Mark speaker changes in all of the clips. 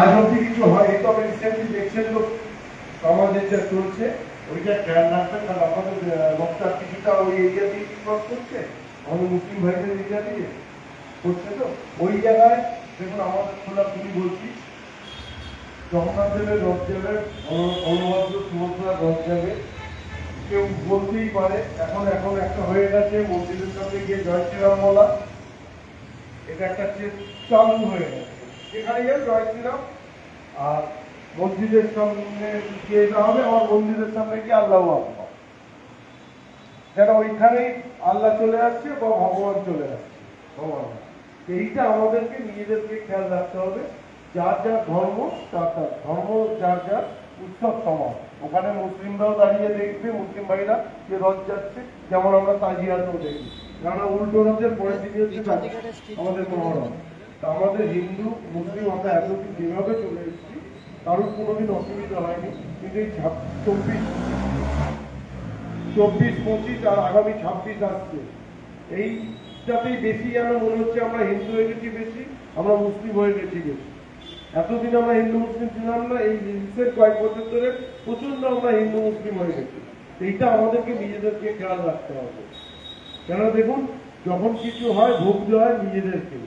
Speaker 1: আজ অব্দি কিছু হয়নি, তবে রিসেন্টলি দেখছেন তো সমাজে যা চলছে, ওইটা খেয়াল রাখবেন, কারণ আমাদের রক্তার কিছুটা ওই এরিয়া দিয়ে ক্রস করছে, আমাদের মুসলিম ভাইদের এরিয়া দিয়ে করছে তো। ওই জায়গায় দেখুন, আমাদের খোলাখুলি বলছি, জগন্নাথ দেবের, রথ যাবে অনুবাদ্য সুভদ্রা রথ যাবে কেউ বলতেই পারে। এখন এখন একটা হয়ে গেছে মন্দিরের সামনে গিয়ে জয় শ্রীরাম বলা এটা একটা চালু হয়ে গেছে। যেখানে যাই জয় শ্রীরাম আর মসজিদের সামনে গিয়ে এটা হবে আমার মন্দিরের সামনে গিয়ে আল্লাহ আকবার। যেন ওইখানেই আল্লাহ চলে আসছে বা ভগবান চলে আসছে। ভগবান। এইটা আমাদেরকে নিজেদেরকে খেয়াল রাখতে হবে। যার যার ধর্ম, তার তার ধর্ম, যার যার উৎসব সমান ওখানে মুসলিমরাও দাঁড়িয়ে দেখবে মুসলিম ভাইরা যে রথ যাচ্ছে যেমন আমরা তাজিয়াতেও দেখি। কেননা উল্টো রথের পরের হচ্ছে আমাদের মহরম আমাদের হিন্দু মুসলিম আমরা এতদিন যেভাবে চলে এসেছি কারোর কোনোদিন অসুবিধা হয়নি। কিন্তু এই চব্বিশ চব্বিশ পঁচিশ আর আগামী ছাব্বিশ আসছে। এইটাতেই বেশি যেন মনে হচ্ছে আমরা হিন্দু হয়ে গেছি বেশি আমরা মুসলিম হয়ে গেছি বেশি। এতদিন আমরা হিন্দু মুসলিম ছিলাম না, এই রিসেন্ট কয়েক বছর ধরে প্রচণ্ড আমরা হিন্দু মুসলিম হয়ে গেছি। এইটা আমাদেরকে, নিজেদেরকে খেয়াল রাখতে হবে। কেন দেখুন, যখন কিছু হয় ভুগতে হয় নিজেদেরকে।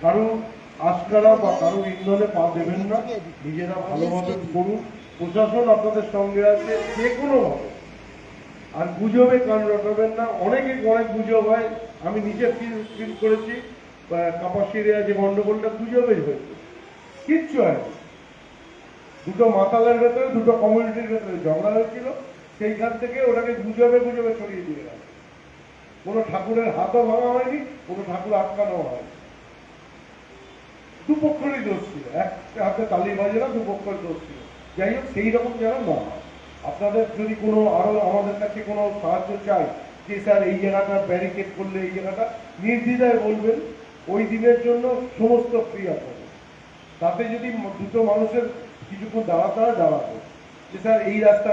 Speaker 1: কারও আস্কারা বা কারও ইন্ধনে পা দেবেন না, নিজেরা ভালোভাবে করুন। প্রশাসন আপনাদের সঙ্গে আছে, যে কোনো ভাবে। আর গুজবে কান রটাবেন না। অনেকে অনেক গুজব হয়, আমি নিজে ফিল ফিল করেছি। কাপাসিরিয়া যে গন্ডগোলটা গুজবে হয়েছে। কিচ্ছু হয়নি। দুটো মাতালের ভেতরে, দুটো কমিউনিটির ভেতরে ঝগড়া হয়েছিল। সেইখান থেকে ওটাকে গুজবে গুজবে ছড়িয়ে দিয়ে গেল। কোনো ঠাকুরের হাতও ভাঙা হয়নি, কোনো ঠাকুর আটকানো হয়নি। দুপক্ষেরই দোষ ছিল। এক হাতে তালি বাজে না, দুপক্ষের দোষ ছিল। যাই হোক, সেই রকম যেন না আপনাদের যদি কোনো আরও আমাদের কাছে কোনো সাহায্য চাই, যে স্যার এই জায়গাটা ব্যারিকেড করলে এই জায়গাটা, নির্দ্বিধায় বলবেন। ওই দিনের জন্য সমস্ত ফ্রি আছে তাতে যদি দুটো মানুষের কিছুক্ষণ দাঁড়াতে হয়, দাঁড়াবে। যে স্যার, এই রাস্তা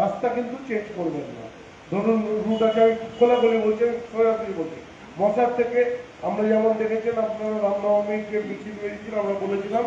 Speaker 1: রাস্তা কিন্তু চেঞ্জ করবেন না। ধরুন রুট আছে আমি খোলা বলে বলছি, আমি সরাসরি বলছি। মশার থেকে আমরা যেমন দেখেছেন আপনারা রামনবমীকে মিছিল বেরিয়েছিল, আমরা বলেছিলাম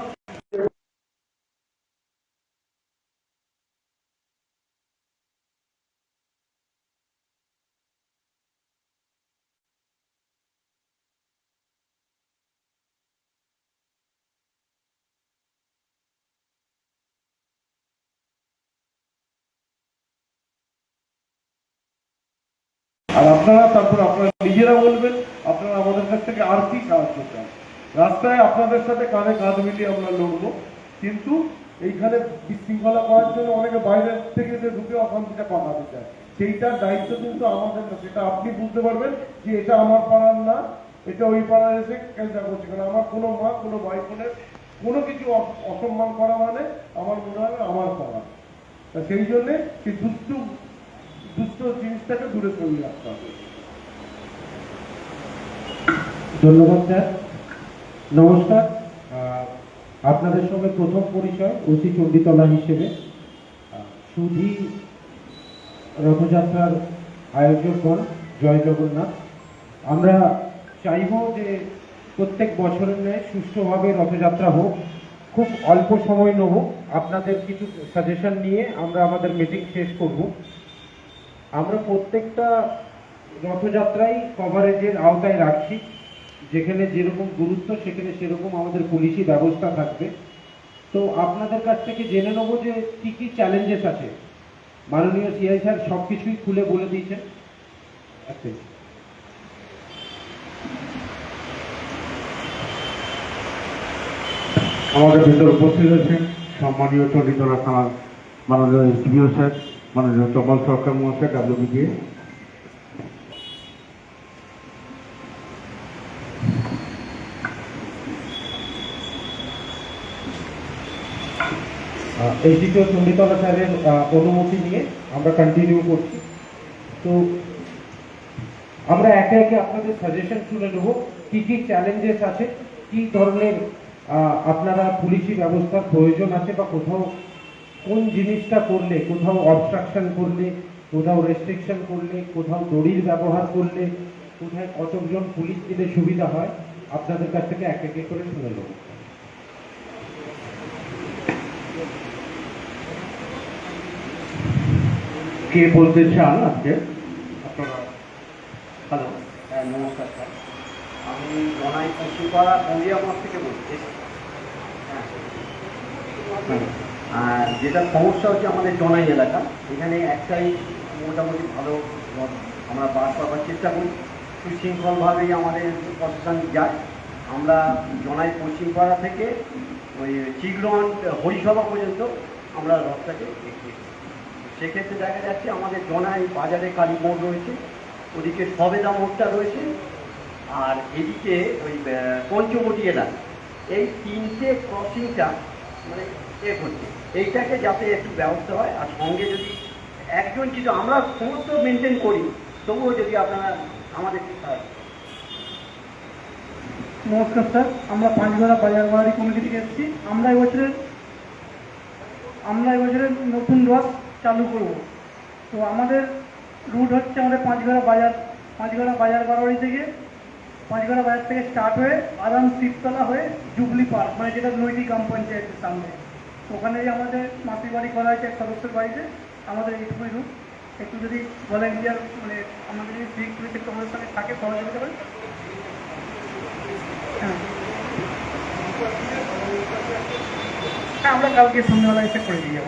Speaker 1: আর আপনারা তারপর আপনারা নিজেরা বলবেন, আপনারা আমাদের কাছ থেকে আর কি সাহায্য চান রাস্তায় আপনাদের সাথে কাঁধে কাঁধ মিলিয়ে আমরা লড়বো, কিন্তু এইখানে বিশৃঙ্খলা করার জন্য অনেকে বাইরের থেকে যে ঢুকে অশান্তিটা পাঠাতে চায় সেইটার দায়িত্ব কিন্তু আমাদের না, সেটা আপনি বুঝতে পারবেন যে এটা আমার পাড়ার না, এটা ওই পাড়ার এসে কেনটা করছে। কারণ আমার কোনো মা, কোনো ভাই বোনের কোনো কিছু অসম্মান করা মানে আমার মনে হয় আমার পাড়া। সেই জন্যে সেই দুষ্টু দুষ্ট জিনিসটাকে দূরে সরিয়ে রাখতে হবে।
Speaker 2: ধন্যবাদ, স্যার। নমস্কার। আপনাদের সঙ্গে প্রথম পরিচয়, ওসি চণ্ডীতলা হিসেবে। সুধী রথযাত্রার আয়োজকগণ জয় জগন্নাথ। আমরা চাইব যে প্রত্যেক বছরের ন্যায় সুষ্ঠুভাবে রথযাত্রা হোক, খুব অল্প সময় নেব। আপনাদের কিছু সাজেশন নিয়ে আমরা আমাদের মিটিং শেষ করব। আমরা প্রত্যেকটা রথযাত্রাই কভারেজের আওতায় রাখছি যেখানে যেরকম গুরুত্ব, সেখানে সেরকম আমাদের পুলিশি ব্যবস্থা থাকবে। তো আপনাদের কাছ থেকে জেনে নেব যে কি কি চ্যালেঞ্জেস আছে। মাননীয় সিআই স্যার সব কিছুই খুলে বলে দিয়েছেন।
Speaker 3: আমাদের ভিতরে উপস্থিত আছেন সম্মানীয় চণ্ডীতলা থানার মাননীয় এসডিও স্যার মাননীয় চমল সরকার মহাশয় ডাব্লিউবিডিএ
Speaker 2: এইচডিপিও চণ্ডীতলা স্যারের অনুমতি নিয়ে আমরা কন্টিনিউ করছি। তো আমরা একে একে আপনাদের সাজেশন শুনে নেব, কি কি চ্যালেঞ্জেস আছে, কি ধরনের আপনারা পুলিশি ব্যবস্থার প্রয়োজন আছে বা কোথাও কোন জিনিসটা করলে কোথাও অবস্ট্রাকশন করলে কোথাও রেস্ট্রিকশন করলে কোথাও দড়ির ব্যবহার করলে কোথায় কতজন পুলিশ দিলে সুবিধা হয় আপনাদের কাছ থেকে এক এক করে শুনে নেব।
Speaker 4: কে বলতে চান আজকে? আপনারা হ্যালো
Speaker 5: হ্যাঁ নমস্কার স্যার। আমি জনাই পশ্চিমপাড়া গঙ্গিয়ামাঠ থেকে বলছি। হ্যাঁ। আর যেটা সমস্যা হচ্ছে আমাদের জনাই এলাকা, এখানে একটাই মোটামুটি ভালো আমরা বাস করবার চেষ্টা করি। সুশৃঙ্খলভাবেই আমাদের প্রশাসন যায়। আমরা জনাই পশ্চিমপাড়া থেকে ওই চিগরন হরিসভা পর্যন্ত আমরা রথটাকে। সেক্ষেত্রে দেখা যাচ্ছে আমাদের জনাই বাজারে কালী মোড় রয়েছে, ওদিকে সবেদা মোড়টা রয়েছে, আর এদিকে ওই পঞ্চবটি এলাকা। এই তিনটে ক্রসিংটা মানে এ করছে। এইটাকে যাতে একটু ব্যবস্থা হয়, আর সঙ্গে যদি একজন কিছু আমরা সমস্ত মেনটেন করি, তবুও যদি আপনারা আমাদের।
Speaker 6: নমস্কার স্যার, আমরা পাঁচগড়া বাজার বাড়ি কমিটি থেকে এসেছি। আমরা এবছরের আমরা এবছরের নতুন রথ চালু করব। তো আমাদের রুট হচ্ছে আমাদের পাঁচগড়া বাজার পাঁচগড়া বাজার বারোয়ারি থেকে পাঁচগড়া বাজার থেকে স্টার্ট হয়ে আরাম শিবতলা হয়ে জুবলি পার্ক মানে যেটা নৈটি গ্রাম পঞ্চায়েতের সামনে। ওখানে আমাদের মাসির বাড়ি করা হয়েছে, এক সদস্যের বাড়িতে, আমাদের এইটুকুই রুট একটু যদি ভলেন্টিয়ার মানে আমাদের যদি পুলিশ একটু আমাদের সঙ্গে থাকে, সহযোগিতা করে। হ্যাঁ। হ্যাঁ আমরা কালকে সন্ধ্যাবেলা এসে করে দিয়ে যাব।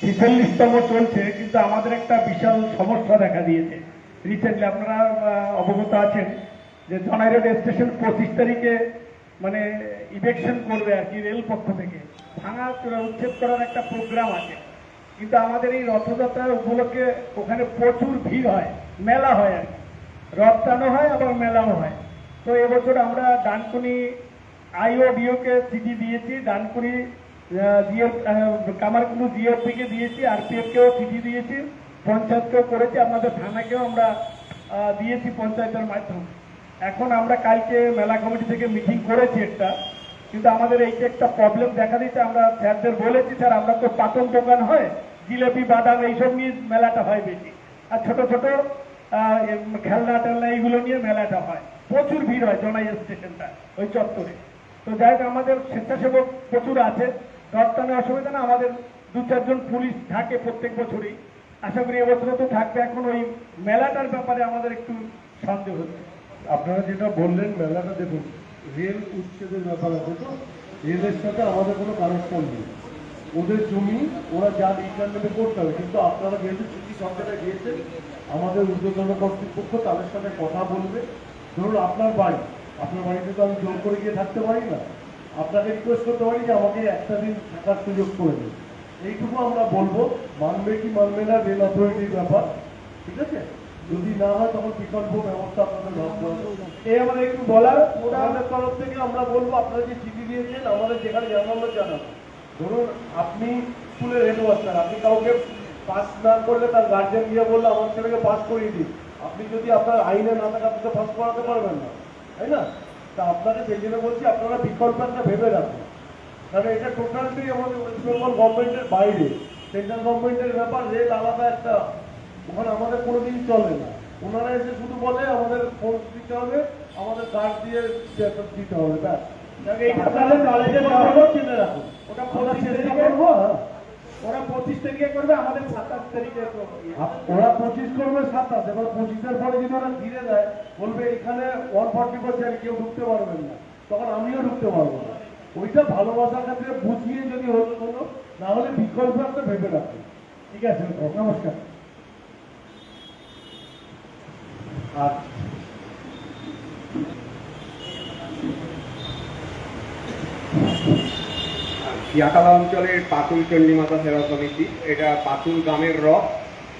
Speaker 7: ছিচল্লিশতম চলছে, কিন্তু আমাদের একটা বিশাল সমস্যা দেখা দিয়েছে। রিসেন্টলি আপনারা অবগত আছেন যে জনাই রোড স্টেশন পঁচিশ তারিখে মানে ইলেকশন করবে আর কি রেল পক্ষ থেকে। ভাঙা চূড়া উচ্ছেদ করার একটা প্রোগ্রাম আছে। কিন্তু আমাদের এই রথযাত্রার উপলক্ষে ওখানে প্রচুর ভিড় হয়, মেলা হয় আর কি। রথ হয় আবার মেলাও হয়। তো এবছর আমরা ডানকুনি আইওডিওকে চিঠি দিয়েছি। ডানকুনি জিএফ কামারকুলু জিএফপিকে দিয়েছি আরপিএফকেও চিঠি দিয়েছি, পঞ্চায়েতকেও করেছি, আপনাদের থানাকেও আমরা দিয়েছি পঞ্চায়েতের মাধ্যমে। এখন আমরা কালকে মেলা কমিটি থেকে মিটিং করেছি একটা, কিন্তু আমাদের এইটা একটা প্রবলেম দেখা দিচ্ছে আমরা স্যারদের বলেছি, স্যার, আমরা তো পাতন দোকান হয়, জিলেপি, বাদাম, এইসব নিয়ে মেলাটা হয় বেশি। আর ছোট ছোট খেলনা টেলনা এইগুলো নিয়ে মেলাটা হয়। প্রচুর ভিড় হয় জনাই স্টেশনটা, ওই চত্বরে। তো যাই হোক, আমাদের স্বেচ্ছাসেবক প্রচুর আছে। রপ্তানে অসুবিধা না, আমাদের দু চারজন পুলিশ থাকে প্রত্যেক বছরই। আশা করি এবছরও তো থাকবে। এখন ওই মেলাটার ব্যাপারে আমাদের একটু সন্দেহ হচ্ছে।
Speaker 1: আপনারা যেটা বললেন মেলাটা, দেখুন, রেল উচ্ছেদের ব্যাপার আছে তো। রেলের সাথে আমাদের কোনো কানেকশন নেই। ওদের জমি, ওরা যা রিটার্ন নেবে করতে হবে। কিন্তু আপনারা যেহেতু চিঠি সরকারে দিয়েছেন, আমাদের উদ্যোগন কর্তৃপক্ষ তাদের সাথে কথা বলবে। ধরুন আপনার বাড়ি, আপনার বাড়িতে তো আমি জোর করে গিয়ে থাকতে পারি না। আপনাকে রিকোয়েস্ট করতে পারি যে আমাকে একটা দিন থাকার সুযোগ করে দিন। এইটুকু আমরা বলব, মানবে কি মানবে না রেল অথরিটির ব্যাপার, ঠিক আছে? যদি না হয়, তখন বিকল্প ব্যবস্থা আপনাদের একটু বলার ওটা তরফ থেকে আমরা বলব, আপনারা যে চিঠি দিয়েছেন, আমাদের যেখানে জানানো জানাব। ধরুন, আপনি স্কুলের হেডমাস্টার আপনি কাউকে পাস না করলে তার গার্জেন গিয়ে বললে, আমার ছেলেকে পাস করিয়ে দিন। আপনি যদি আপনার আইনে না থাকে, আপনি তো পাস করাতে পারবেন না। তাই না? তা আপনাকে সেই জন্য বলছি আপনারা বিকল্প একটা ভেবে রাখুন। কারণ এটা টোটালটি আমাদের ওয়েস্ট বেঙ্গল গভর্নমেন্টের বাইরে। সেন্ট্রাল গভর্নমেন্টের ব্যাপার রেল আলাদা একটা। ওখানে আমাদের কোনোদিন চলে না। ওনারা এসে শুধু বলে আমাদের ফোন দিতে হবে আমাদের কার্ড দিয়ে দিতে হবে ব্যাস।
Speaker 7: ওটা তারিখে
Speaker 1: করব হ্যাঁ।
Speaker 7: ওরা পঁচিশ তারিখে করবে আমাদের সাতাশ তারিখে
Speaker 1: ওরা পঁচিশ করবে সাতাশ এবার পঁচিশের পরে যদি ওরা ঘিরে দেয় বলবে এখানে ওয়ান ফর্টি পার্সেন্ট কেউ ঢুকতে পারবেন না। তখন আমিও ঢুকতে পারব না। ওইটা ভালোবাসার ক্ষেত্রে বুঝিয়ে যদি হলো হলো না হলে বিকল্প একটা ভেবে রাখুন ঠিক আছে নমস্কার।
Speaker 5: আর
Speaker 8: ইয়াকালা অঞ্চলের পাতুল চণ্ডীমাতা সেবা সমিতি। এটা পাতুল গ্রামের রথ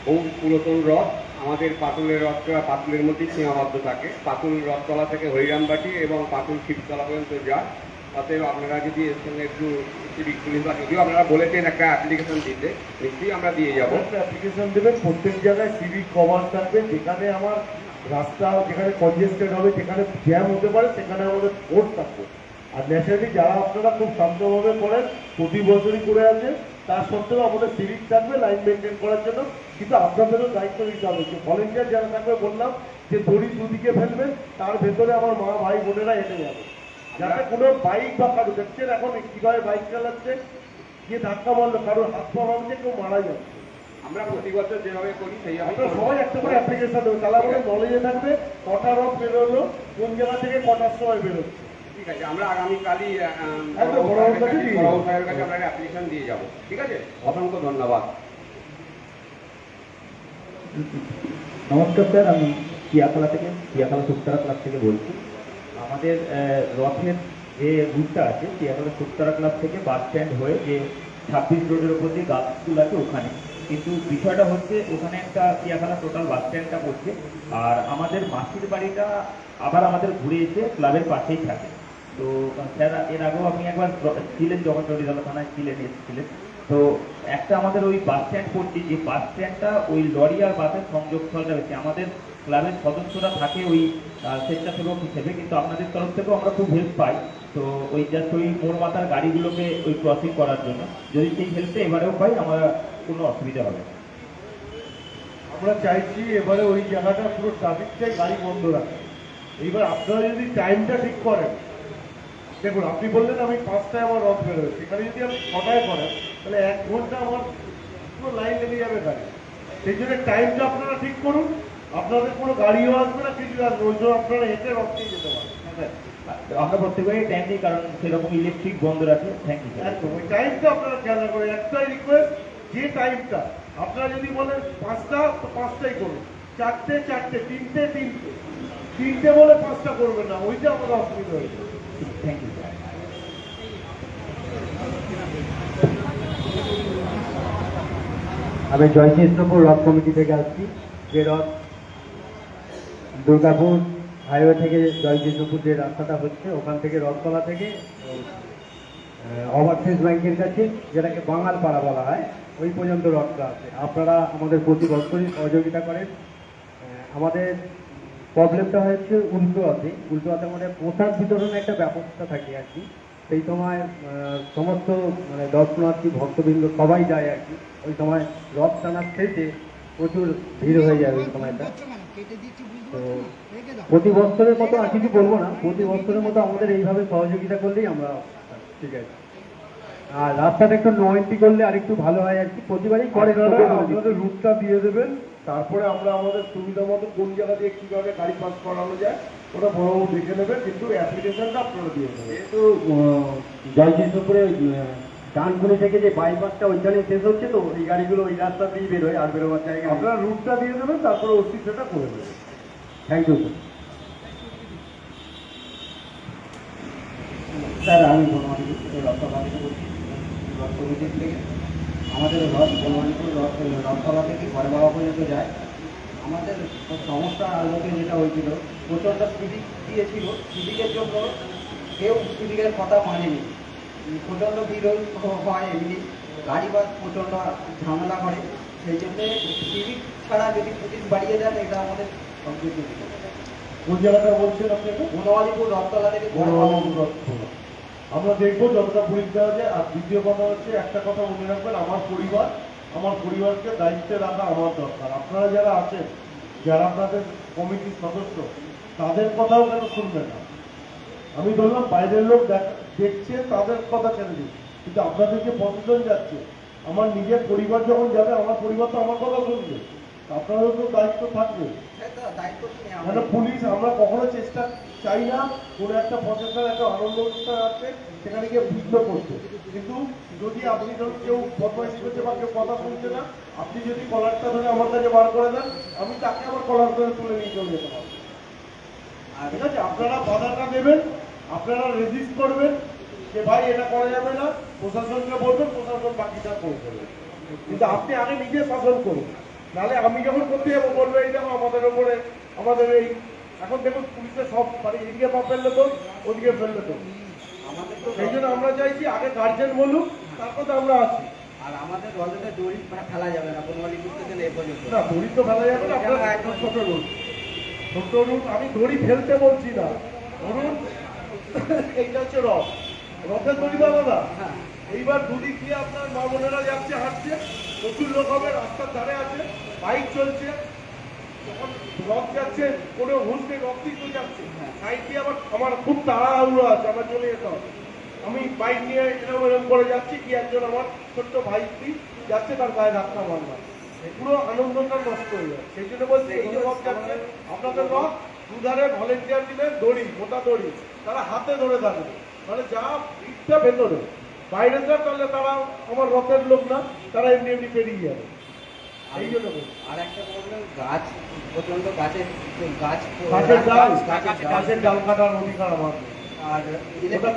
Speaker 8: বহু পুরাতন রথ আমাদের পাতুলের রথটা পাতুলের মধ্যেই সীমাবদ্ধ থাকে। পাতুল রথতলা থেকে হরিরামবাটি এবং পাতুল শিবতলা পর্যন্ত যায়। অতএব আপনারা যদি এর সঙ্গে একটু সিভিক বা যদিও আপনারা বলেছেন একটা অ্যাপ্লিকেশন দিতে, নিশ্চয়ই আমরা দিয়ে যাব।
Speaker 1: অ্যাপ্লিকেশন দেবেন, প্রত্যেক জায়গায় সিভিক কভার থাকবে। যেখানে আমার রাস্তা, যেখানে কনজেস্টেড হবে, যেখানে জ্যাম হতে পারে, সেখানে আমাদের ফোর্স থাকবে। আর ন্যাচারালি যারা আপনারা খুব শান্তভাবে করেন প্রতি বছরই করে আছে তার সত্ত্বেও আমাদের সিভিক থাকবে লাইন মেনটেন করার জন্য। কিন্তু আপনাদেরও দায়িত্ব নিতে হবে। যে ভলেন্টিয়ার যারা থাকবে বললাম যে দড়ি দুদিকে ফেলবেন তার ভেতরে আমার মা ভাই বোনেরা হেঁটে যাবে। যাতে কোনো বাইক বা কারও দেখছেন এখন কীভাবে বাইক চালাচ্ছে গিয়ে ধাক্কা মারলো কারোর হাত পা ভাঙছে কেউ মারা যাচ্ছে।
Speaker 8: আমরা প্রতি বছর যেভাবে করি সেইভাবে
Speaker 1: সবাই একটা করে অ্যাপ্লিকেশন দেবেন তাহলে আমাদের নলেজে থাকবে কটা রথ বেরোলো কোন জায়গা থেকে কটার সময় বেরোচ্ছে।
Speaker 8: ঠিক আছে আমরা আগামীকালই
Speaker 1: একদম বড় বাবুর দিয়ে যাব।
Speaker 8: সাহেবের কাছে আমরা অ্যাপ্লিকেশন দিয়ে যাব ঠিক আছে? অসংখ্য ধন্যবাদ।
Speaker 9: নমস্কার স্যার আমি টিয়াতলা থেকে টিয়াতলা সুক্তারা ক্লাব থেকে বলছি। আমাদের রথের যে রুটটা আছে টিয়াতলা সুক্তারা ক্লাব থেকে বাস স্ট্যান্ড হয়ে যে ছাব্বিশ রোডের উপর যে গাছ স্কুল আছে ওখানে কিন্তু বিষয়টা হচ্ছে ওখানে একটা টিয়াতলা টোটাল বাস স্ট্যান্ডটা পড়ছে আর আমাদের মাসির বাড়িটা আবার আমাদের ঘুরে এসে ক্লাবের পাশেই থাকে। তো স্যার এর আগেও আপনি একবার ছিলেন যখন চটিতলা থানায় ছিলেন, এসেছিলেন। তো, একটা আমাদের ওই বাস স্ট্যান্ড পড়ছে, যে বাস স্ট্যান্ডটা ওই লরি আর বাসের সংযোগস্থলটা রয়েছে। আমাদের ক্লাবের সদস্যরা থাকে ওই স্বেচ্ছাসেবক হিসেবে, কিন্তু আপনাদের তরফ থেকেও আমরা খুব হেল্প পাই। তো, ওই জাস্ট ওই মোড় মাথার গাড়িগুলোকে ওই ক্রসিং করার জন্য। যদি সেই হেল্পটা এবারেও পাই, আমরা কোনো অসুবিধা হবে না।
Speaker 1: আমরা চাইছি এবারে ওই জায়গাটা পুরো ট্রাফিকটাই গাড়ি বন্ধ রাখে। এইবার আপনারা যদি টাইমটা ঠিক করেন দেখুন আপনি বললেন আমি পাঁচটায় আমার রথ বেরোয়। সেখানে যদি আপনি ছটায় করেন তাহলে এক ঘণ্টা আমার পুরো লাইন লেগে যাবে গাড়ি। সেই জন্য টাইমটা আপনারা ঠিক করুন। আপনাদের কোনো গাড়িও আসবে না কিছু আসবে ওই জন্য আপনারা হেঁটে রথ নিয়ে যেতে পারেন।
Speaker 9: আমরা প্রত্যেকবারই টাইম দিই কারণ সেরকম ইলেকট্রিক বন্ধ রাখে থ্যাংক ইউ
Speaker 1: একদম ওই টাইমটা আপনারা খেয়াল রাখবেন একটাই রিকোয়েস্ট যে টাইমটা আপনারা যদি বলেন পাঁচটা তো পাঁচটাই করুন। চারটে চারটে তিনটে তিনটে। তিনটে বলে পাঁচটা করবেন না ওইটা আমাদের অসুবিধা হয়েছে
Speaker 9: থ্যাংক ইউ স্যার
Speaker 10: আমি জয়কৃষ্ণপুর রথ কমিটি থেকে আসছি যে রথ দুর্গাপুর হাইওয়ে থেকে জয়কৃষ্ণপুর যে রাস্তাটা হচ্ছে, ওখান থেকে রথতলা থেকে ওভারসিজ ব্যাংকের কাছে, যেটাকে বাঙাল পাড়া বলা হয়, ওই পর্যন্ত রথটা আছে। আপনারা আমাদের প্রতি বছরই সহযোগিতা করেন। আমাদের প্রবলেমটা হচ্ছে উল্টো হাতে উল্টো হাতে মানে পোশাক বিতরণে একটা ব্যবস্থা থাকে আর কি। সেই সময় সমস্ত মানে দর্শনার্থী, ভক্তবৃন্দ সবাই যায় আর কি। ওই সময় রথ টানার শেষে প্রচুর ভিড় হয়ে যায় ওই সময়টা। তো প্রতি বছরের মতো আর কিছু বলব না। প্রতি বছরের মতো আমাদের এইভাবে সহযোগিতা করলেই আমরা ঠিক আছে। আর রাস্তাটা একটু নো এন্ট্রি করলে আর একটু ভালো হয় আর কি। প্রতিবারই করে
Speaker 1: আপনাদের রুটটা দিয়ে দেবেন। তারপরে আমরা আমাদের সুবিধা মতো কোন জায়গা দিয়ে কীভাবে গাড়ি পাস করানো যায় ওটা বড়বাবু দেখে নেবে। কিন্তু অ্যাপ্লিকেশনটা আপনারা দিয়ে দেবেন।
Speaker 10: যেহেতু জয়কৃষ্ণপুরে ডানকুনি থেকে যে বাইপাসটা ওইখানে শেষ হচ্ছে তো এই গাড়িগুলো ওই রাস্তা দিয়েই বেরোয় আর বেরোবার জায়গা
Speaker 1: আপনারা রুটটা দিয়ে দেবেন তারপরে সেটা করে দেবেন।
Speaker 10: থ্যাংক ইউ স্যার
Speaker 9: স্যার আমি থেকে কমিটির আমাদের রথ বনমালীপুর রথ রথসভা থেকে ঘরে বাবা পর্যন্ত যায়। আমাদের সমস্যা আলোকে যেটা হয়েছিল প্রচণ্ড সিভিক দিয়েছিল। সিভিকের জন্য কেউ সিভিকের কথা মানেনি। প্রচণ্ড ভিড় হয়- এমনি। গাড়ি বাস প্রচণ্ড ঝামেলা করে। সেই জন্যে সিভিক ছাড়া যদি পুলিশ বাড়িয়ে দেন এটা আমাদের সম্পূর্ণ
Speaker 1: কোন জায়গাটা বলছেন আপনি এটা?
Speaker 9: বনমালীপুর রথতলা থেকে
Speaker 1: আমরা দেখব যতটা পুলিশ দেওয়া যায়। আর দ্বিতীয় কথা হচ্ছে একটা কথা মনে রাখবেন আমার পরিবার আমার পরিবারকে দায়িত্বে রাখা আমার দরকার। আপনারা যারা আছেন যারা আপনাদের কমিটির সদস্য তাদের কথাও কেন শুনবেন না? আমি বললাম বাইরের লোক দেখ- দেখছে তাদের কথা কেন কিন্তু আপনাদের যে পথজন যাচ্ছে আমার নিজের পরিবার যখন যাবে আমার পরিবার তো আমার কথা শুনবে। আপনারও তো দায়িত্ব থাকবে। মানে পুলিশ আমরা কখনো চেষ্টা চাই না কোনো একটা প্রচেষ্টার একটা আনন্দ অনুষ্ঠান আছে সেখানে গিয়ে বিঘ্ন করতে কিন্তু যদি আপনি ধরুন কেউ বদমাইশি করছে বা কেউ কথা শুনছে না আপনি যদি কলারটা ধরে আমার কাছে বার করে দেন আমি তাকে আবার কলার ধরে তুলে নিয়ে চলে যেতে পারব। ঠিক আছে আপনারা বাধাটা দেবেন আপনারা রেজিস্ট করবেন যে ভাই এটা করা যাবে না প্রশাসনকে বলবেন প্রশাসন বাকিটা করে দেবে। কিন্তু আপনি আগে নিজে শাসন করুন। নাহলে আমি যখন করতে যাব বলব এই দেখো আমাদের ওপরে আমাদের এই এখন দেখুন পুলিশে সব মানে এদিকে পা ফেললে তো ওদিকে ফেললে তো। সেই জন্য আমরা চাইছি আগে গার্জেন বলুক তারপর তো আমরা আছি।
Speaker 10: আর আমাদের রথেতে দড়ি ফেলা যাবে না এ পর্যন্ত।
Speaker 1: না দড়ি তো ফেলা যাবে না আপনার একদম ছোট রুট? ছোট রুট আমি দড়ি ফেলতে বলছি না। ধরুন এইটা হচ্ছে রথ। রথের দড়ি তো আলাদা
Speaker 10: হ্যাঁ।
Speaker 1: এইবার দুদিক দিয়ে আপনার মা বোনেরা যাচ্ছে হাঁটছে প্রচুর লোক হবে রাস্তার ধারে আছে বাইক চলছে। যখন রথ যাচ্ছে কোনো হুঁশ নেই রথ কিন্তু যাচ্ছে। সাইড দিয়ে আবার আমার খুব তাড়াহুড়ো আছে আমার চলে যেতে হবে। আমি বাইক নিয়ে এরকম এরকম করে যাচ্ছি কি একজন আমার ছোট্ট ভাই যাচ্ছে তার গায়ে ধাক্কা মারলাম পুরো আনন্দটা নষ্ট হয়ে যায়। সেই জন্য বলছি এই যে রথ যাচ্ছে আপনাদের রথ দুধারে ভলেন্টিয়ার দিলে দড়ি মোটা দড়ি তারা হাতে ধরে থাকবে। মানে যা ভিড়টা ভেতরে। বাইরে যা তাহলে তারা আমার রথের লোক না তারা এমনি এমনি পেরিয়ে যাবে। এই জন্য
Speaker 10: আর একটা প্রবলেম গাছ প্রচণ্ড গাছের গাছ
Speaker 1: গাছের ডাল। কাটার অধিকার আমার
Speaker 10: আর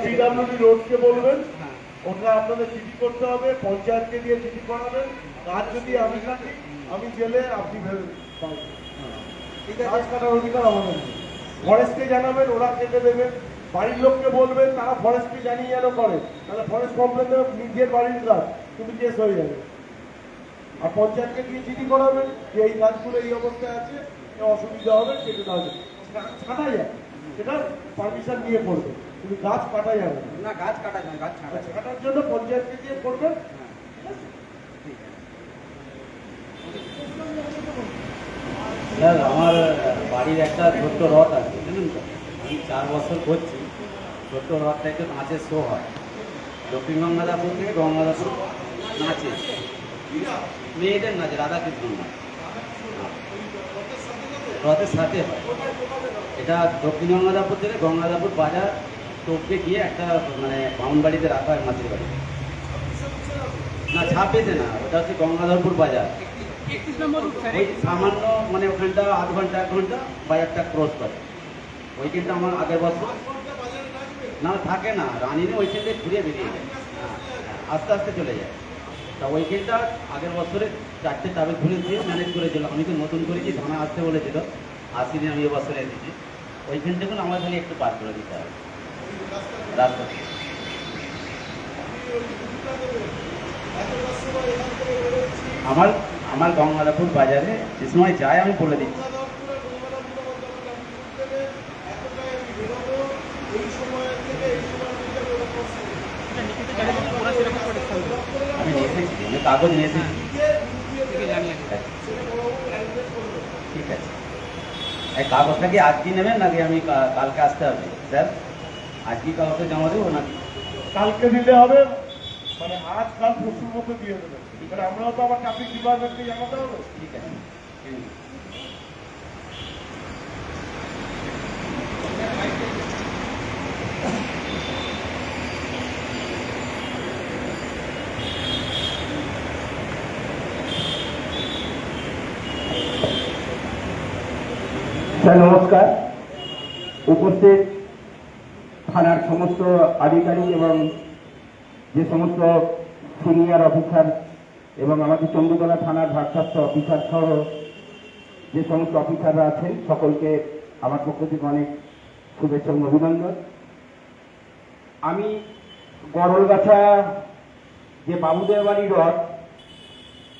Speaker 1: পিডাব্লিউডি রোডকে বলবেন।
Speaker 10: হ্যাঁ।
Speaker 1: ওটা আপনাদের চিঠি করতে হবে পঞ্চায়েতকে দিয়ে চিঠি করাবেন। গাছ যদি আমি কাটি আমি গেলে আপনি ভেবে পাবেন। গাছ কাটার অধিকার আমাদের নেই। ফরেস্টকে জানাবেন ওরা কেটে দেবেন বাড়ির লোককে বলবেন তারা ফরেস্টকে জানিয়ে যেন করে। তাহলে ফরেস্ট কমপ্লেন দেবে নিজের বাড়ির গাছ কিন্তু কেস হয়ে যাবে। আর পঞ্চায়েতকে দিয়ে চিঠি করাবেন যে এই গাছগুলো এই অবস্থায় আছে অসুবিধা হবে কেটে দেওয়া যাবে। ছাঁটা যায় সেটা পারমিশন নিয়ে করবে কিন্তু গাছ কাটা যাবে না।
Speaker 10: গাছ কাটা যায় গাছ ছাড়া
Speaker 1: গাছ কাটার জন্য পঞ্চায়েতকে দিয়ে করবেন।
Speaker 11: স্যার, আমার বাড়ির একটা ছোট্ট রথ আছে বুঝলেন তো? আমি চার বছর করছি। ছোট্ট রথটা একটু নাচের শো হয়। দক্ষিণ গঙ্গাদাপুর থেকে গঙ্গাদাপুর নাচে। মেয়েদের নাচে রাধাকৃষ্ণ নাচ। রথের সাথে হয়। এটা দক্ষিণ গঙ্গাদাপুর থেকে গঙ্গাদাপুর বাজার টপকে গিয়ে একটা মানে বামন বাড়িতে রাখা হয় মাছের বাড়িতে না ছাব্বিশে না, ওটা হচ্ছে গঙ্গাধরপুর বাজার। সামান্য মানে ওখানটা আধ ঘণ্টা এক ঘণ্টা বাজারটা ক্রস করে। ওইখানটা আমার আগের বছর। না থাকে না। রানিনে ওইখান থেকে ঘুরে বেরিয়ে যায়। হ্যাঁ, আস্তে আস্তে চলে যায়। তা ওইখানটা আগের বছরে চারটে তাবে ঘুরে দিয়ে ম্যানেজ করেছিল আমি তো নতুন করেছি ধানা আসতে বলেছিল আসিনি আমি এবছরে এসেছি। ওইখান থেকে আমার খালি একটু পার করে দিতে হবে। আমার আমার গঙ্গারাপুর বাজারে যে সময় যায় আমি বলে দিচ্ছি। আমি নিয়ে এসেছি কাগজ নিয়ে এসেছি। ঠিক আছে। এই কাগজটা কি আজকে নেবেন নাকি আমি কালকে আসতে হবে? স্যার আজকে কাগজটা জমা দেবো নাকি?
Speaker 1: কালকে দিলে হবে। মানে আজ কাল পরশুর মধ্যে দিয়ে দেবেন এবার আমরাও তো আবার ট্রাফিক ডিপার্টমেন্টকে জানাতে হবে।
Speaker 11: ঠিক আছে।
Speaker 12: স্যার নমস্কার। উপস্থিত থানার সমস্ত আধিকারিক এবং যে সমস্ত সিনিয়র অফিসার এবং আমাদের চন্দ্রকোনা থানার ভারপ্রাপ্ত অফিসার সহ যে সমস্ত অফিসাররা আছেন, সকলকে আমার পক্ষ থেকে অনেক শুভেচ্ছা এবং অভিনন্দন। আমি গরলগাছা যে বাবুদের বাড়ি রথ,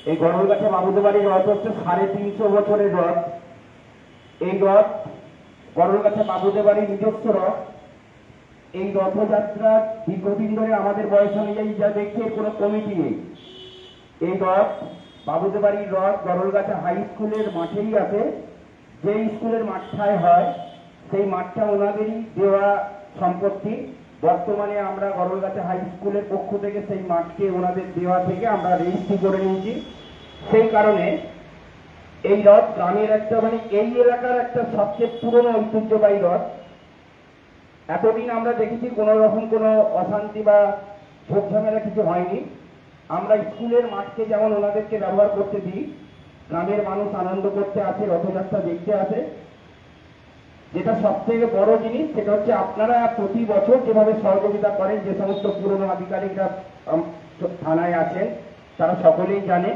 Speaker 12: এই গরলগাছা বাবুদের বাড়ির রথ হচ্ছে সাড়ে তিনশো বছরের রথ। এই রথ গরলগাছা বাবুদের বাড়ির নিজস্ব রথ। এই রথযাত্রা দীর্ঘদিন ধরে আমাদের বয়স অনুযায়ী যা দেখছি কোনো কমিটি নেই। এই রথ বাবুদের বাড়ির রথ, গরলগাছা হাই স্কুলের মাঠেই আছে। যে স্কুলের মাঠটায় হয়, সেই মাঠটা ওনাদেরই দেওয়া সম্পত্তি। বর্তমানে আমরা গরলগাছা হাই স্কুলের পক্ষ থেকে সেই মাঠকে ওনাদের দেওয়া থেকে আমরা রেজিস্ট্রি করে নিয়েছি। সেই কারণে এই রথ গ্রামের একটা মানে এই এলাকার একটা সবচেয়ে পুরনো ঐতিহ্যবাহী রথ। এতদিন আমরা দেখেছি কোনো রকম কোনো অশান্তি বা ঝোপঝামেলা কিছু হয়নি। আমরা স্কুলের মাঠকে যেমন ওনাদেরকে ব্যবহার করতে দিই, গ্রামের মানুষ আনন্দ করতে আসে, রথযাত্রা দেখতে আসে। যেটা সব থেকে বড় জিনিস, সেটা হচ্ছে আপনারা প্রতি বছর যেভাবে সহযোগিতা করেন, যে সমস্ত পুরনো আধিকারিকরা থানায় আছেন তারা সকলেই জানেন।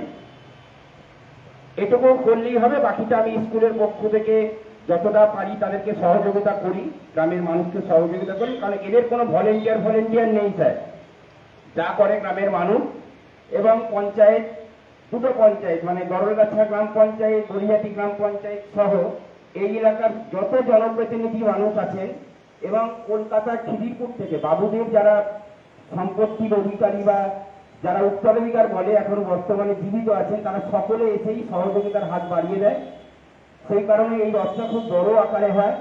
Speaker 12: এটুকু করলেই হবে, বাকিটা আমি স্কুলের পক্ষ থেকে যতটা পারি তাদেরকে সহযোগিতা করি, গ্রামের মানুষকে সহযোগিতা করি, কারণ এদের কোনো ভলেন্টিয়ার ভলেন্টিয়ার নেই স্যার। যা করে গ্রামের মানুষ এবং পঞ্চায়েত, দুটো পঞ্চায়েত মানে গরলগাছা গ্রাম পঞ্চায়েত, গড়িয়াটি গ্রাম পঞ্চায়েত সহ এই এলাকার যত জনপ্রতিনিধি মানুষ আছেন এবং কলকাতার খিদিরপুর থেকে বাবুদের যারা সম্পত্তির অধিকারী বা যারা উত্তরাধিকার বলে এখন বর্তমানে জীবিত আছেন, তারা সকলে এসেই সহযোগিতার হাত বাড়িয়ে দেয়। সেই কারণে এই রথটা খুব বড় আকারে হয়।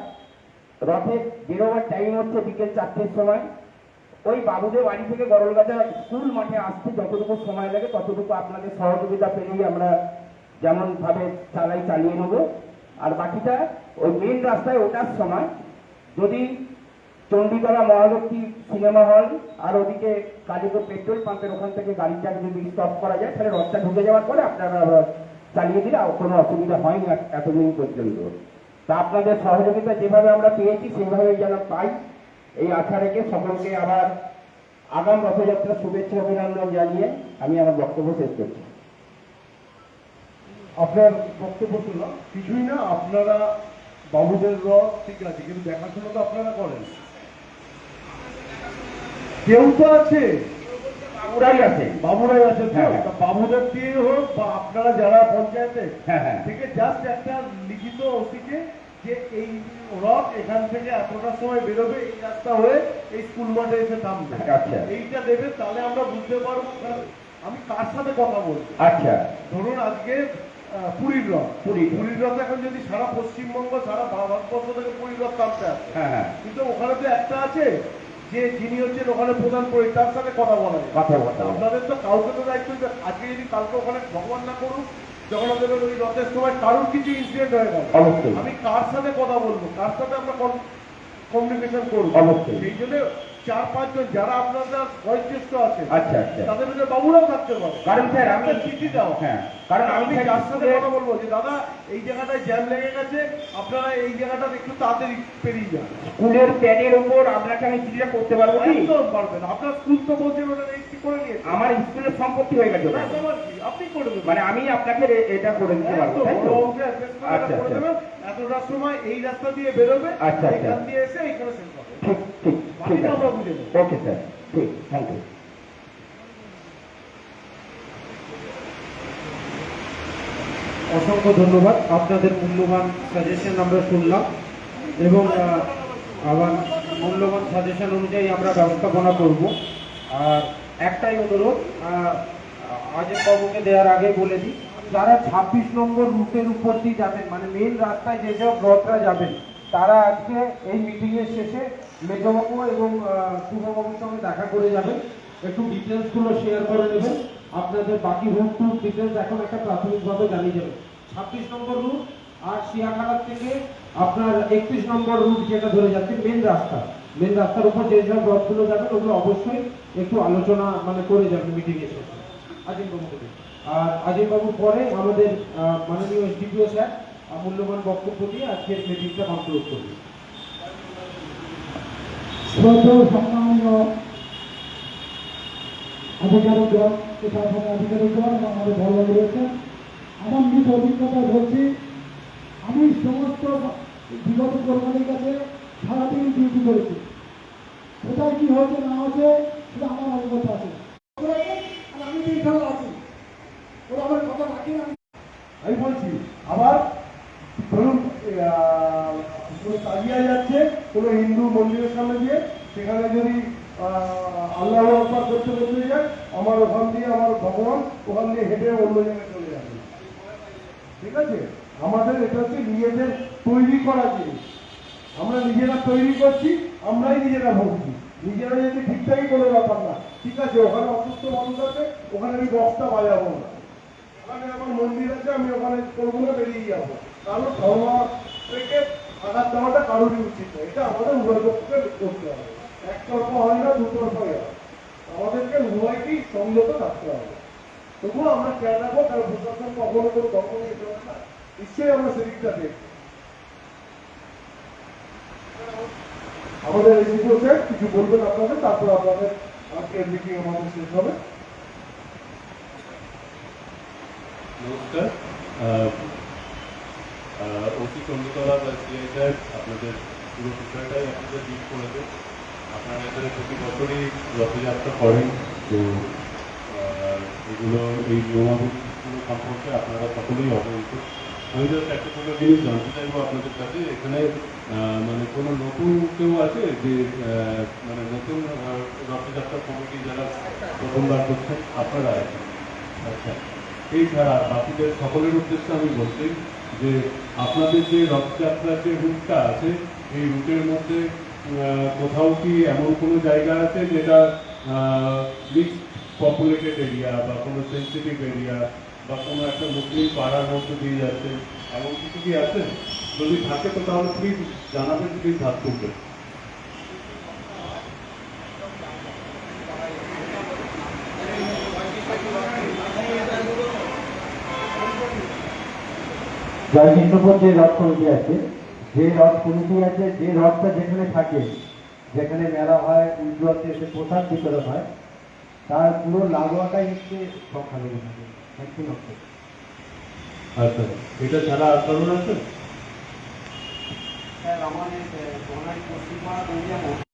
Speaker 12: রথের বেরোবার টাইম হচ্ছে বিকেল চারটের সময়। ওই বাবুদের বাড়ি থেকে গরলগাছা স্কুল মাঠে আসতে যতটুকু সময় লাগে, ততটুকু আপনাদের সহযোগিতা পেলেই আমরা যেমন ভাবে চালাই, চালিয়ে নেব। আর বাকিটা ওই মেন রাস্তায় ওঠার সময় যদি চণ্ডীতলা মহালক্ষ্মী সিনেমা হল আর ওদিকে কালীপুর পেট্রোল পাম্পের ওখান থেকে গাড়িটা যদি স্টপ করা যায়, তাহলে রথটা ঢুকে যাওয়ার পরে আপনারা চালিয়ে দিলে আর কোনো অসুবিধা হয়নি এতদিন পর্যন্ত। তা আপনাদের সহযোগিতা যেভাবে আমরা পেয়েছি সেভাবেই যেন পাই। এই আশা রেখে সকলকে আবার আগাম রথযাত্রা শুভেচ্ছা, অভিনন্দন জানিয়ে আমি আমার বক্তব্য শেষ করছি।
Speaker 1: আপনার বক্তব্য শুনলাম। কিছুই না, আপনারা বাবুদের রথ, ঠিক আছে, কিন্তু দেখাশোনা তো আপনারা করেন। কেউ তো আছে।
Speaker 12: ওরাই আছে।
Speaker 1: বাবুরাই আছে তো?
Speaker 12: হ্যাঁ।
Speaker 1: তা বাবুদের দিয়ে হোক বা আপনারা যারা পঞ্চায়েতে
Speaker 12: হ্যাঁ হ্যাঁ।
Speaker 1: থেকে জাস্ট একটা লিখিত ওসিকে যে এই রথ এখান থেকে এতটার সময় বেরোবে এই রাস্তা হয়ে এই স্কুল মাঠে এসে থামবে।
Speaker 12: আচ্ছা।
Speaker 1: এইটা দেবে তাহলে আমরা বুঝতে পারব। আমি কার সাথে কথা বলছি
Speaker 12: আচ্ছা।
Speaker 1: ধরুন আজকে পুরীর রথ।
Speaker 12: রথ।
Speaker 1: পুরীর রথ এখন যদি সারা পশ্চিমবঙ্গ সারা ভারতবর্ষ থেকে পুরীর রথ টানতে আসে
Speaker 12: হ্যাঁ হ্যাঁ।
Speaker 1: কিন্তু ওখানে তো একটা আছে যে যিনি হচ্ছেন ওখানে প্রধান করে তার সাথে কথা বলা
Speaker 12: কথা বলতে
Speaker 1: আপনাদের তো কাউকে তো দায়িত্ব আজকে যদি কালকে ওখানে ভগবান না করুক ওই রথের সময় কারোর কিছু ইনসিডেন্ট হয়ে গেল? আমি কার সাথে কথা বলব? কার সাথে আমরা কমিউনিকেশন করব? সেই জন্য চার পাঁচজন যারা আপনাদের বয়োজ্যেষ্ঠ আছে
Speaker 12: আচ্ছা আচ্ছা।
Speaker 1: তাদের মধ্যে বাবুরাও থাকতে পারে।
Speaker 12: কারণ স্যার আমি
Speaker 1: চিঠি দাও
Speaker 12: হ্যাঁ কারণ আমি
Speaker 1: যার সাথে কথা বলব যে দাদা এই জায়গাটায় জ্যাম লেগে গেছে আপনারা এই জায়গাটা একটু তাড়াতাড়ি পেরিয়ে যান।
Speaker 12: স্কুলের প্যাডের উপর আপনাকে আমি চিঠিটা করতে পারব কি?
Speaker 1: একদম পারবেন। আপনার স্কুল তো ওটা রেজিস্ট্রি করে নিয়েছে
Speaker 12: আমার স্কুলের সম্পত্তি হয়ে গেছে
Speaker 1: কি? আপনি করে দেবেন।
Speaker 12: মানে আমি আপনাকে এটা করে দিতে পারব আচ্ছা, আচ্ছা।
Speaker 1: দেবেন। সময় এই রাস্তা দিয়ে বেরোবে
Speaker 12: আচ্ছা, আচ্ছা।
Speaker 1: এখান দিয়ে এসে শেষ হবে
Speaker 12: ঠিক ঠিক ঠিক আছে। ওকে স্যার ঠিক থ্যাংক ইউ
Speaker 2: অসংখ্য ধন্যবাদ। আপনাদের মূল্যবান সাজেশন আমরা শুনলাম এবং আবার মূল্যবান সাজেশন অনুযায়ী আমরা ব্যবস্থাপনা করব। আর একটাই অনুরোধ আজের বাবুকে দেওয়ার আগে বলে দিই যারা ছাব্বিশ নম্বর রুটের উপর দিয়ে যাবেন মানে মেন রাস্তায় যেসব রথরা যাবেন তারা আজকে এই মিটিংয়ের শেষে মেজবাবু এবং শুভবাবুর সঙ্গে দেখা করে যাবেন। একটু ডিটেলসগুলো শেয়ার করে নেবেন। আপনাদের বাকি রুট টুট ডিটেলস এখন একটা প্রাথমিকভাবে জানিয়ে যাবেন ছাব্বিশ নম্বর রুট আর শিয়াখানার থেকে আপনার একত্রিশ নম্বর রুট যেটা ধরে যাচ্ছে মেন রাস্তা। মেন রাস্তার উপর যে সব রথগুলো যাবেন ওগুলো অবশ্যই একটু আলোচনা মানে করে যাবেন মিটিং এর শেষে। আজিম বাবুকে দিন। আর আজিম বাবুর পরে আমাদের মাননীয় এসডিপিও স্যার মূল্যবান বক্তব্য দিয়ে আজকের মিটিংটা কন্ট্রোল করবে
Speaker 6: শ্রদ্ধেয় সম্মানীয় আধিকারিকগণ প্রশাসনের আধিকারিকগণ এবং আমাদের বড় রয়েছেন আমার নিজ অভিজ্ঞতা বলছি আমি সমস্ত বিগত কাছে সারাদিন ডিউটি করেছি। কোথায় কি হয়েছে না হয়েছে সেটা আমার অবগত আছে। আমি আছি। ওরা আমার কথা রাখি আমি
Speaker 1: বলছি আবার ধরুন তাজিয়া যাচ্ছে কোনো হিন্দু মন্দিরের সামনে দিয়ে। সেখানে যদি আল্লাহ আকবার করতে করতে যায়, আমার ওখান দিয়ে আমার ভগবান ওখান দিয়ে হেঁটে অন্য জায়গায় চলে যাবে। ঠিক আছে? আমাদের এটা হচ্ছে নিজেদের তৈরি করা জিনিস। আমরা নিজেরা তৈরি করছি, আমরাই নিজেরা ভুগছি নিজেরা যদি ঠিকঠাকই কোনো ব্যাপার না, ঠিক আছে, ওখানে অসুস্থ মানুষ আছে, ওখানে আমি বক্সটা বাজাবো না। ওখানে আমার মন্দির আছে, আমি ওখানে করব না, বেরিয়ে যাব। কারণ ধর্ম থেকে আঘাত দেওয়াটা কারোরই উচিত নয়। এটা আমাদের উভয় পক্ষকে করতে হবে। একতরফা হয় না, দুতরফা হয় আমাদেরকে উভয়কেই সংযত থাকতে হবে। তবুও আমরা খেয়াল রাখব, কারণ প্রশাসন কখনো কোনো দখল নিতে হবে না। নিশ্চয়ই আমরা সেদিকটা দেখব। আমাদের এই ভিডিও স্যার কিছু বলবেন আপনাদের, তারপর আপনাদের আজকের মিটিং আমাদের শেষ হবে।
Speaker 13: নমস্কার। ওসি চন্দ্রতলা বা সিআই সাহেব আপনাদের পুরো বিষয়টাই আপনাদের দিক করেছে। আপনারা এখানে প্রতি বছরই রথযাত্রা করেন। তো এগুলো, এই নিয়মাবলীগুলো সম্পর্কে আপনারা সকলেই অবহিত। আমি জাস্ট একটা কোনো জিনিস জানতে চাইব আপনাদের কাছে। এখানে মানে কোনো নতুন কেউ আছে যে মানে নতুন রথযাত্রা কমিটি যারা প্রথমবার করছেন, আপনারা আছেন? আচ্ছা। ছাড়া বাকিদের সকলের উদ্দেশ্যে আমি বলছি যে আপনাদের যে রথযাত্রার যে রুটটা আছে, এই রুটের মধ্যে কোথাও কি এমন কোনো জায়গা আছে যেটা মিক্সড পপুলেটেড এরিয়া বা কোনো সেন্সিটিভ এরিয়া বা কোনো একটা মুসলিম পাড়ার মধ্যে দিয়ে যাচ্ছে? এমন কিছু কি আছে? যদি থাকে তো তাহলে প্লিজ জানাবেন প্লিজ হাত তুলবেন।
Speaker 10: জয়কৃষ্ণপুর যে রথ কমিটি আছে যে রথ কমিটি আছে যে রথটা যেখানে থাকে যেখানে মেলা হয় উজ্জ্বলতে এসে প্রসাদ বিতরণ হয় তার পুরো লাগোয়াটাই হচ্ছে সংখ্যালঘু থাকে ম্যাক্সিমাম
Speaker 13: আচ্ছা এটা ছাড়া আর কারণ আছে
Speaker 11: স্যার আমাদের পশ্চিমবঙ্গ